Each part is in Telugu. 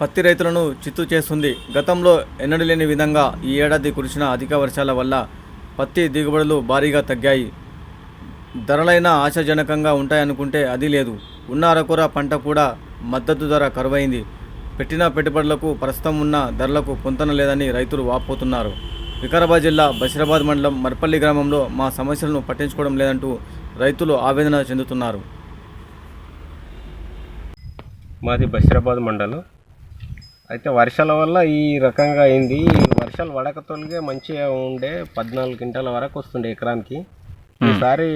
పత్తి రైతులను చిత్తు చేస్తుంది. గతంలో ఎన్నడూ లేని విధంగా ఈ ఏడాది కురిసిన అధిక వర్షాల వల్ల పత్తి దిగుబడులు భారీగా తగ్గాయి. ధరలైన ఆశాజనకంగా ఉంటాయనుకుంటే అది లేదు. ఉన్న అరకొర పంట కూడా మద్దతు ధర కరువైంది. పెట్టిన పెట్టుబడులకు ప్రస్తుతం ఉన్న ధరలకు పొంతన లేదని రైతులు వాపోతున్నారు. వికారాబాద్ జిల్లా బషీరాబాద్ మండలం మర్పల్లి గ్రామంలో మా సమస్యలను పట్టించుకోవడం లేదంటూ రైతులు ఆవేదన చెందుతున్నారు. మాది బషీరాబాద్ మండలం అయితే వర్షాల వల్ల ఈ రకంగా అయింది. వర్షాలు వడకతోలిగే మంచిగా ఉండే పద్నాలుగు క్వింటాల వరకు వస్తుండే ఎకరానికి. ఈసారి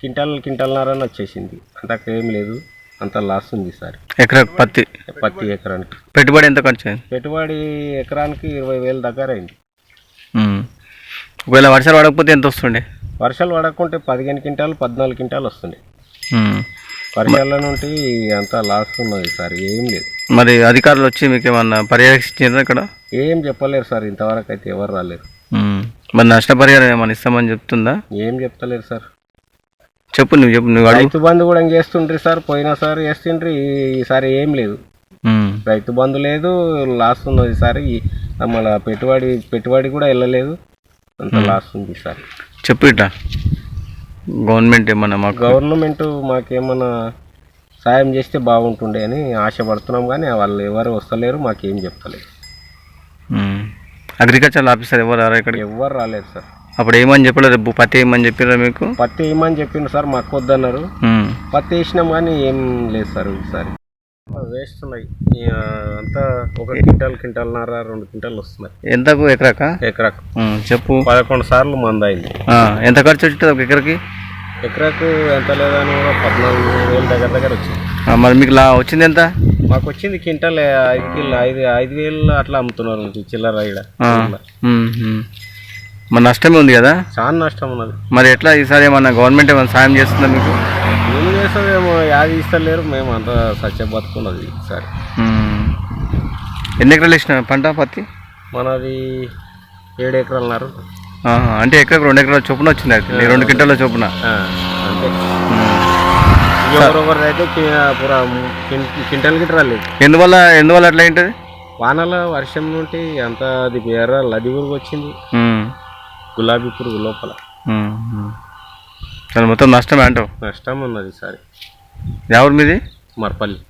క్వింటాల్ క్వింటాల్నరని వచ్చేసింది. అంతకు ఏం లేదు. అంత లాస్ ఉంది ఈసారి. ఎకరా పత్తి. పత్తి ఎకరానికి. పెట్టుబడి ఎంత ఖర్చు అయింది? పెట్టుబడి ఎకరానికి ఇరవై వేల దగ్గర అయింది. ఒకవేళ వర్షాలు పడకపోతే ఎంత వస్తుండే? వర్షాలు పడకుంటే పదిహేను క్వింటాలు పద్నాలుగు క్వింటాలు వస్తుండే. వర్షాల నుండి అంత లాస్ ఉన్నది ఈసారి. ఏం లేదు. మరి అధికారులు వచ్చి మీకు ఏమన్నా పర్యవేక్షించారు ఇక్కడ? ఏం చెప్పలేరు సార్ ఇంతవరకు అయితే ఎవరు రాలేరు. మరి నష్టపరిహారం ఏమన్నా ఇస్తామని చెప్తుందా? ఏం చెప్తలేరు సార్. చెప్పు నువ్వు చెప్పు నువ్వు రైతు బంధు కూడా చేస్తుండ్రి సార్? పోయినసారి చేస్తుండ్రి ఈసారి ఏం లేదు. రైతు బంధు లేదు లాస్ ఉన్నది ఈసారి. మళ్ళీ పెట్టుబడి పెట్టుబడి కూడా వెళ్ళలేదు. అంత లాస్ ఉంది ఈసారి చెప్పు ఇట్లా. గవర్నమెంట్ ఏమన్నా మాకు గవర్నమెంట్ మాకేమన్నా సాయం చేస్తే బాగుంటుండే అని ఆశపడుతున్నాం కానీ వాళ్ళు ఎవరు వస్తలేరు మాకేం చెప్తలేరు. అగ్రికల్చర్ ఆఫీసర్ ఎవరు రారా ఇక్కడ ఎవరు రాలేదు సార్. అప్పుడు ఏమని చెప్పలేరు బు- పత్తి ఏమని చెప్పారా మీకు? పత్తి వేయమని చెప్పిండ్రు సార్? మాకు వద్దన్నారు. పత్తి వేసినాం కానీ ఏం లేదు సార్ ఈ, ఆ, అంతా ఒక క్వింటాల్ క్వింటాల్న్నర రెండు క్వింటాల్ వస్తున్నాయి. ఎంతకు ఎకరాకా? ఎకరాకు. చెప్పు. పదకొండు సార్లు మంద అయింది ఎంత ఖర్చు వచ్చింది ఒక ఎకరకి? ఎకరాకు ఎంత లేదని కూడా పద్నాలుగు వేలు దగ్గర దగ్గర వచ్చింది. మరి మీకు లా వచ్చింది ఎంత? మాకు వచ్చింది క్వింటాల్ ఐదు కిలో ఐదు ఐదు వేలు అట్లా అమ్ముతున్నారు చిల్లర ఉమ్. మరి నష్టమే ఉంది కదా? చాలా నష్టం ఉన్నది. మరి ఎట్లా ఈసారి ఏమన్నా గవర్నమెంట్ ఏమైనా సాయం చేస్తుందా మీకు? ఏం చేస్తామేమో యాది ఇస్తలేరు మేము అంత సత్య బతుకున్నది ఈసారి. ఎన్ని ఎకరాలు వేసిన పంట పత్తి? మనది ఏడు ఎకరాలున్నారు. అంటే ఎకరకు రెండు ఎకరాల చొప్పున వచ్చింది రెండు క్వింటాల చొప్పున. క్వింటాల్ గిట్ట రాలేదు. ఎందువల్ల ఎందువల్ల అట్లా ఏంటది వానల వర్షం నుండి అంత అది ఎర్ర లది పురుగు వచ్చింది. గులాబీ పురుగు లోపల. మొత్తం నష్టమే అంటావు? నష్టం ఉన్నది ఈసారి. ఎవరి మీది? మరపల్లి.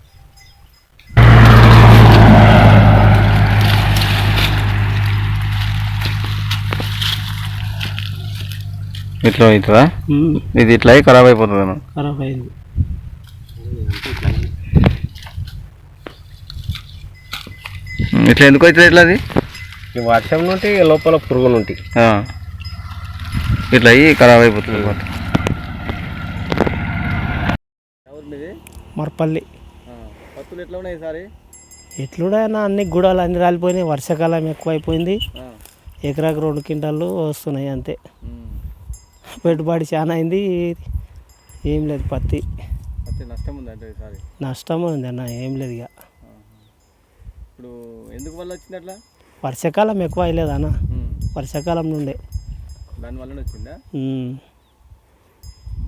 ఇట్లా అవుతుందా? ఇది ఇట్లా అయి ఖరాబ్ అయిపోతుంది అన్న. ఖరాబ్ అయింది. ఇట్లా ఎందుకు అవుతుంది ఇట్లా అది? ఈ వర్షం నుండి లోపల పురుగు నుండి. ఆ. ఇట్లా అయ్యి ఖరాబ్ అయిపోతుంది అన్నమాట. మరపల్లి. పత్తులు ఎట్లా ఉన్నాయి ఈసారి? ఎట్లుడైనా అన్ని గుడాలు అన్ని రాలిపోయినాయి. వర్షాకాలం ఎక్కువైపోయింది. ఎకరాకు రెండు క్వింటాలు వస్తున్నాయి అంతే. పెట్టుబడి చాలా అయింది. ఏం లేదు పత్తి. పత్తి నష్టం ఉంది అంటే ఈసారి? నష్టం ఉంది అన్న ఏం లేదు ఇక ఇప్పుడు ఎందుకు వల్ల వచ్చింది అట్లా? వర్షాకాలం ఎక్కువ అయ్యలేదు అన్న. వర్షాకాలం నుండే. దానివల్లనే వచ్చిందా.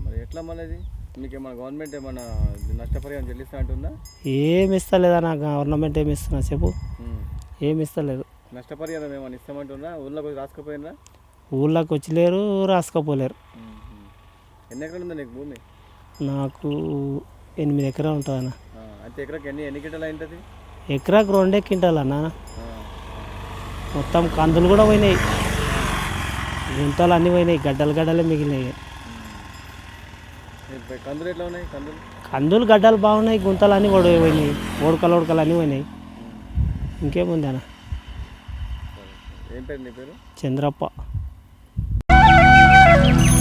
మరి ఎట్లా మళ్ళీ మీకు ఏమైనా గవర్నమెంట్ ఏమైనా నష్టపరిహారం చెల్లిస్తా అంటుందా? ఏం ఇస్తలేదన్న గవర్నమెంట్ ఏమి ఇస్తున్నా చెప్పు. ఏమి ఇస్తలేదు. నష్టపరిహారం ఏమైనా ఇస్తామంటున్నా ఊళ్ళోకి వచ్చి రాసుకుపోయినరా ఊళ్ళోకి వచ్చిలేరు రాసుకపోలేరు. ఎన్ని ఎకరాలు ఉందా నీకు భూమి? నాకు ఎనిమిది ఎకరాలు ఉంటుంది అన్న. ఆ, అయితే ఎకరాకి ఎన్ని ఎన్ని గిట్టలు అయింటుంది ఎకరాకు రెండే క్వింటాలు అన్న. మొత్తం కందులు కూడా పోయినాయి. గుంతలు అన్నీ పోయినాయి గడ్డలు గడ్డలే మిగిలినాయి. కందులు ఎట్లా ఉన్నాయి? కందులు? కందులు గడ్డలు బాగున్నాయి గుంతలు అన్నీ కూడా పోయినాయి. ఉడకలు ఉడకలు అన్నీ పోయినాయి. ఇంకేముంది అన్న? ఏం పేరు నీ పేరు? చంద్రప్ప. Thank you.